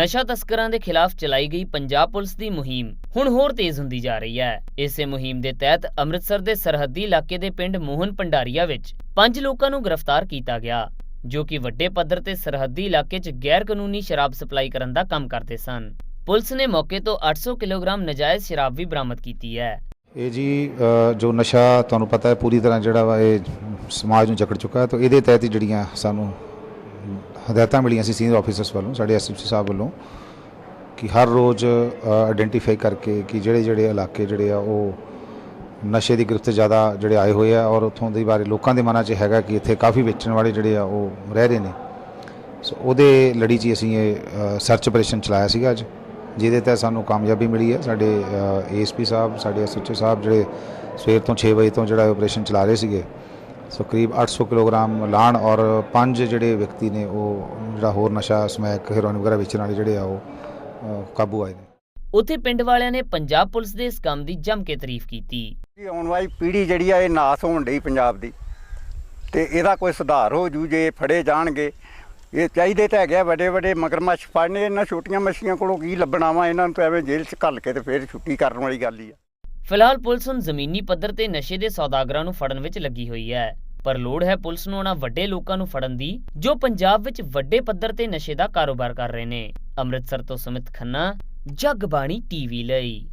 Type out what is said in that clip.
ਨਸ਼ਾ ਤਸਕਰਾਂ ਦੇ ਖਿਲਾਫ ਚਲਾਈ ਗਈ ਪੰਜਾਬ ਪੁਲਿਸ ਦੀ ਮੁਹਿੰਮ ਹੁਣ ਹੋਰ ਤੇਜ਼ ਹੁੰਦੀ ਜਾ ਰਹੀ ਹੈ। ਇਸੇ ਮੁਹਿੰਮ ਦੇ ਤਹਿਤ ਅੰਮ੍ਰਿਤਸਰ ਦੇ ਸਰਹੱਦੀ ਇਲਾਕੇ ਦੇ ਪਿੰਡ ਮੋਹਨ ਭੰਡਾਰੀਆ ਵਿੱਚ ਪੰਜ ਲੋਕਾਂ ਨੂੰ ਗ੍ਰਿਫਤਾਰ ਕੀਤਾ ਗਿਆ, ਜੋ ਕਿ ਵੱਡੇ ਪੱਧਰ ਤੇ ਸਰਹੱਦੀ ਇਲਾਕੇ 'ਚ ਗੈਰ ਕਾਨੂੰਨੀ ਸ਼ਰਾਬ ਸਪਲਾਈ ਕਰਨ ਦਾ ਕੰਮ ਕਰਦੇ ਸਨ। ਪੁਲਿਸ ਨੇ ਮੌਕੇ ਤੋਂ 800 ਕਿਲੋਗ੍ਰਾਮ ਨਜਾਇਜ਼ ਸ਼ਰਾਬ ਵੀ ਬਰਾਮਦ ਕੀਤੀ ਹੈ। ਇਹ ਜੀ ਜੋ ਨਸ਼ਾ ਤੁਹਾਨੂੰ ਪਤਾ ਹੈ, ਪੂਰੀ ਤਰ੍ਹਾਂ ਜਿਹੜਾ ਵਾ ਇਹ ਸਮਾਜ ਨੂੰ ਜਕੜ ਚੁੱਕਾ ਹੈ, ਤਾਂ ਇਹਦੇ ਤਹਿਤ ਜਿਹੜੀਆਂ ਸਾਨੂੰ ਹਦਾਇਤਾਂ ਮਿਲੀਆਂ ਸੀ ਸੀਨੀਅਰ ਆਫੀਸਰਸ ਵੱਲੋਂ, ਸਾਡੇ ਐਸਐਸਪੀ ਸਾਹਿਬ ਵੱਲੋਂ, ਕਿ ਹਰ ਰੋਜ਼ ਆਇਡੈਂਟੀਫਾਈ ਕਰਕੇ ਕਿ ਜਿਹੜੇ ਜਿਹੜੇ ਇਲਾਕੇ ਜਿਹੜੇ ਆ ਉਹ ਨਸ਼ੇ ਦੀ ਗ੍ਰਿਫਤ ਜ਼ਿਆਦਾ ਜਿਹੜੇ ਆਏ ਹੋਏ ਆ ਔਰ ਉੱਥੋਂ ਦੇ ਬਾਰੇ ਲੋਕਾਂ ਦੇ ਮਨਾਂ 'ਚ ਹੈਗਾ ਕਿ ਇੱਥੇ ਕਾਫੀ ਵੇਚਣ ਵਾਲੇ ਜਿਹੜੇ ਆ ਉਹ ਰਹਿ ਰਹੇ ਨੇ। ਸੋ ਉਹਦੇ ਲੜੀ 'ਚ ਅਸੀਂ ਇਹ ਸਰਚ ਆਪਰੇਸ਼ਨ ਚਲਾਇਆ ਸੀਗਾ ਅੱਜ, ਜਿਹਦੇ 'ਤੇ ਸਾਨੂੰ ਕਾਮਯਾਬੀ ਮਿਲੀ ਹੈ। ਸਾਡੇ ਏਐਸਪੀ ਸਾਹਿਬ, ਸਾਡੇ ਐਸਐਚਓ ਸਾਹਿਬ ਜਿਹੜੇ ਸਵੇਰ ਤੋਂ 6 ਵਜੇ ਤੋਂ ਜਿਹੜਾ ਆਪਰੇਸ਼ਨ ਚਲਾ ਰਹੇ ਸੀਗੇ ਸੋ ਕਰੀਬ 800 ਕਿਲੋਗ੍ਰਾਮ ਲਾਣ ਔਰ ਪੰਜ ਜਿਹੜੇ ਵਿਅਕਤੀ ਨੇ ਉਹ ਜਿਹੜਾ ਹੋਰ ਨਸ਼ਾ ਸਮੈਕ ਹੈਰੋਇਨ ਵਗੈਰਾ ਵੇਚਣ ਵਾਲੇ ਜਿਹੜੇ ਆ ਉਹ ਕਾਬੂ ਆਏ ਨੇ। ਉੱਥੇ ਪਿੰਡ ਵਾਲਿਆਂ ਨੇ ਪੰਜਾਬ ਪੁਲਿਸ ਦੇ ਇਸ ਕੰਮ ਦੀ ਜੰਮ ਕੇ ਤਾਰੀਫ ਕੀਤੀ। ਕਿ ਆਉਣ ਵਾਲੀ ਪੀੜ੍ਹੀ ਜਿਹੜੀ ਆ ਇਹ ਨਾਸ ਹੋਣ ਡਈ ਪੰਜਾਬ ਦੀ। ਤੇ ਇਹਦਾ ਕੋਈ ਸੁਧਾਰ ਹੋ ਜੂ ਜੇ ਇਹ ਫੜੇ ਜਾਣਗੇ। ਇਹ ਚਾਹੀਦੇ ਤਾਂ ਹੈਗੇ ਆ ਵੱਡੇ ਵੱਡੇ ਮਗਰਮੱਛ ਫੜਨੇ ਇਹਨਾਂ ਛੋਟੀਆਂ ਮੱਛੀਆਂ ਕੋਲੋਂ ਕੀ ਲੱਭਣਾ ਵਾ ਇਹਨਾਂ ਨੂੰ ਤਾਂ ਐਵੇਂ ਜੇਲ੍ਹ 'ਚ ਘੱਲ ਕੇ ਤੇ ਫੇਰ ਛੁੱਟੀ ਕਰਨ ਵਾਲੀ ਗੱਲ ਹੀ ਆ। ਫਿਲਹਾਲ ਪੁਲਿਸ ਹੁਣ ਜ਼ਮੀਨੀ ਪੱਧਰ ਤੇ ਨਸ਼ੇ ਦੇ ਸੌਦਾਗਰਾਂ ਨੂੰ ਫੜਨ ਵਿੱਚ ਲੱਗੀ ਹੋਈ ਹੈ। ਪਰ ਲੋੜ ਹੈ ਪੁਲਿਸ ਨੂੰ ਉਹਨਾਂ ਵੱਡੇ ਲੋਕਾਂ ਨੂੰ ਫੜਨ ਦੀ, ਜੋ ਪੰਜਾਬ ਵਿੱਚ ਵੱਡੇ ਪੱਧਰ ਤੇ ਨਸ਼ੇ ਦਾ ਕਾਰੋਬਾਰ ਕਰ ਰਹੇ ਨੇ। ਅੰਮ੍ਰਿਤਸਰ ਤੋਂ ਸੁਮਿਤ ਖੰਨਾ, ਜਗਬਾਣੀ ਟੀਵੀ ਲਈ।